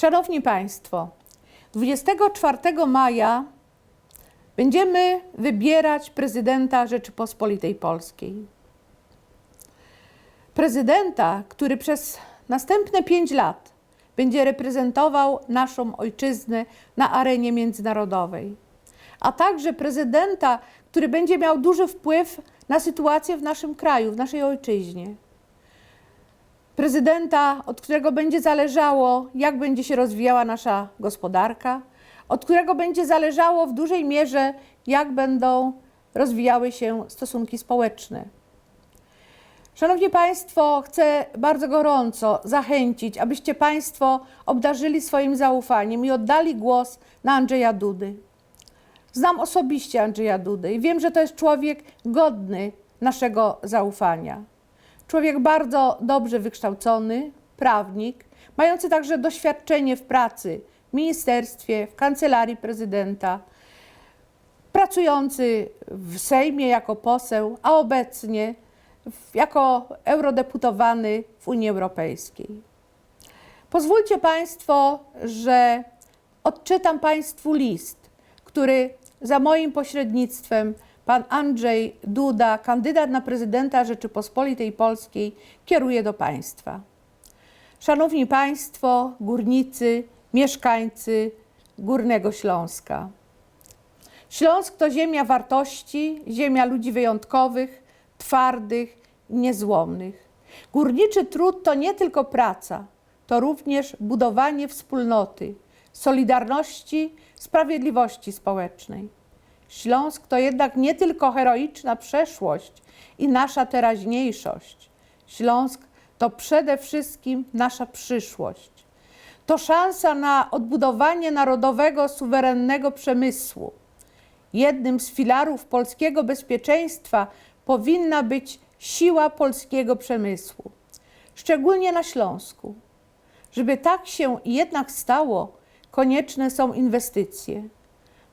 Szanowni Państwo, 24 maja będziemy wybierać prezydenta Rzeczypospolitej Polskiej. Prezydenta, który przez następne pięć lat będzie reprezentował naszą ojczyznę na arenie międzynarodowej, a także prezydenta, który będzie miał duży wpływ na sytuację w naszym kraju, w naszej ojczyźnie prezydenta, od którego będzie zależało, jak będzie się rozwijała nasza gospodarka, od którego będzie zależało w dużej mierze, jak będą rozwijały się stosunki społeczne. Szanowni Państwo, chcę bardzo gorąco zachęcić, abyście Państwo obdarzyli swoim zaufaniem i oddali głos na Andrzeja Dudy. Znam osobiście Andrzeja Dudy i wiem, że to jest człowiek godny naszego zaufania. Człowiek bardzo dobrze wykształcony, prawnik, mający także doświadczenie w pracy w ministerstwie, w kancelarii prezydenta, pracujący w Sejmie jako poseł, a obecnie jako eurodeputowany w Unii Europejskiej. Pozwólcie Państwo, że odczytam Państwu list, który za moim pośrednictwem pan Andrzej Duda, kandydat na prezydenta Rzeczypospolitej Polskiej, kieruje do Państwa. Szanowni Państwo, górnicy, mieszkańcy Górnego Śląska. Śląsk to ziemia wartości, ziemia ludzi wyjątkowych, twardych niezłomnych. Górniczy trud to nie tylko praca, to również budowanie wspólnoty, solidarności, sprawiedliwości społecznej. Śląsk to jednak nie tylko heroiczna przeszłość i nasza teraźniejszość. Śląsk to przede wszystkim nasza przyszłość. To szansa na odbudowanie narodowego, suwerennego przemysłu. Jednym z filarów polskiego bezpieczeństwa powinna być siła polskiego przemysłu, szczególnie na Śląsku. Żeby tak się jednak stało, konieczne są inwestycje.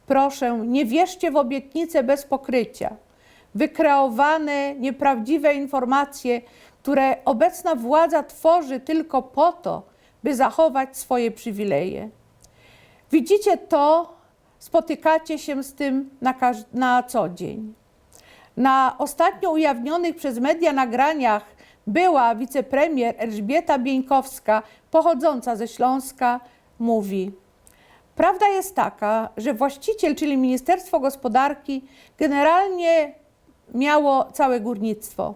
Proszę, nie wierzcie w obietnice bez pokrycia, wykreowane, nieprawdziwe informacje, które obecna władza tworzy tylko po to, by zachować swoje przywileje. Widzicie to, spotykacie się z tym na, na co dzień. Na ostatnio ujawnionych przez media nagraniach była wicepremier Elżbieta Bieńkowska, pochodząca ze Śląska, mówi: Prawda jest taka, że właściciel, czyli Ministerstwo Gospodarki, generalnie miało całe górnictwo.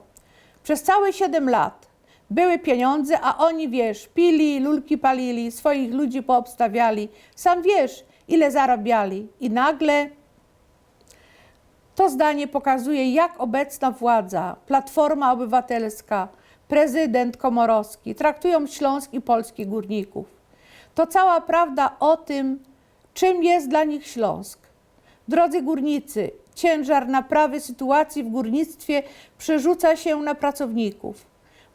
Przez całe 7 lat były pieniądze, a oni, wiesz, pili, lulki palili, swoich ludzi poobstawiali. Sam wiesz, ile zarabiali. I nagle to zdanie pokazuje, jak obecna władza, Platforma Obywatelska, prezydent Komorowski traktują Śląsk i polskich górników. To cała prawda o tym, czym jest dla nich Śląsk. Drodzy górnicy, ciężar naprawy sytuacji w górnictwie przerzuca się na pracowników.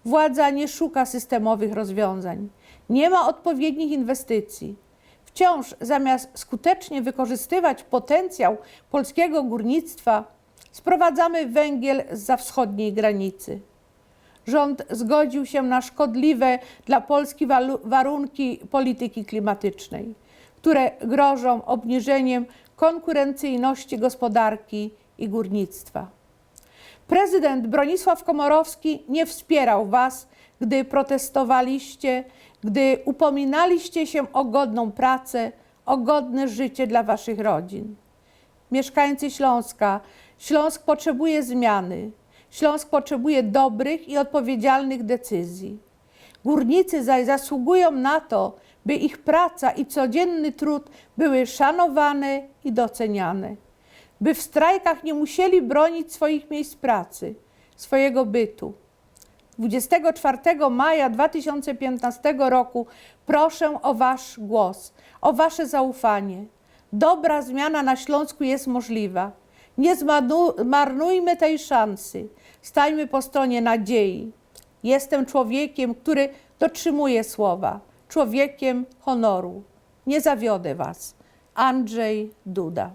Władza nie szuka systemowych rozwiązań, nie ma odpowiednich inwestycji. Wciąż zamiast skutecznie wykorzystywać potencjał polskiego górnictwa, sprowadzamy węgiel za wschodniej granicy. Rząd zgodził się na szkodliwe dla Polski warunki polityki klimatycznej, które grożą obniżeniem konkurencyjności gospodarki i górnictwa. Prezydent Bronisław Komorowski nie wspierał Was, gdy protestowaliście, gdy upominaliście się o godną pracę, o godne życie dla Waszych rodzin. Mieszkańcy Śląska, Śląsk potrzebuje zmiany. Śląsk potrzebuje dobrych i odpowiedzialnych decyzji. Górnicy zaś zasługują na to, by ich praca i codzienny trud były szanowane i doceniane. By w strajkach nie musieli bronić swoich miejsc pracy, swojego bytu. 24 maja 2015 roku proszę o Wasz głos, o Wasze zaufanie. Dobra zmiana na Śląsku jest możliwa. Nie zmarnujmy tej szansy. Stajmy po stronie nadziei. Jestem człowiekiem, który dotrzymuje słowa, człowiekiem honoru. Nie zawiodę Was. Andrzej Duda.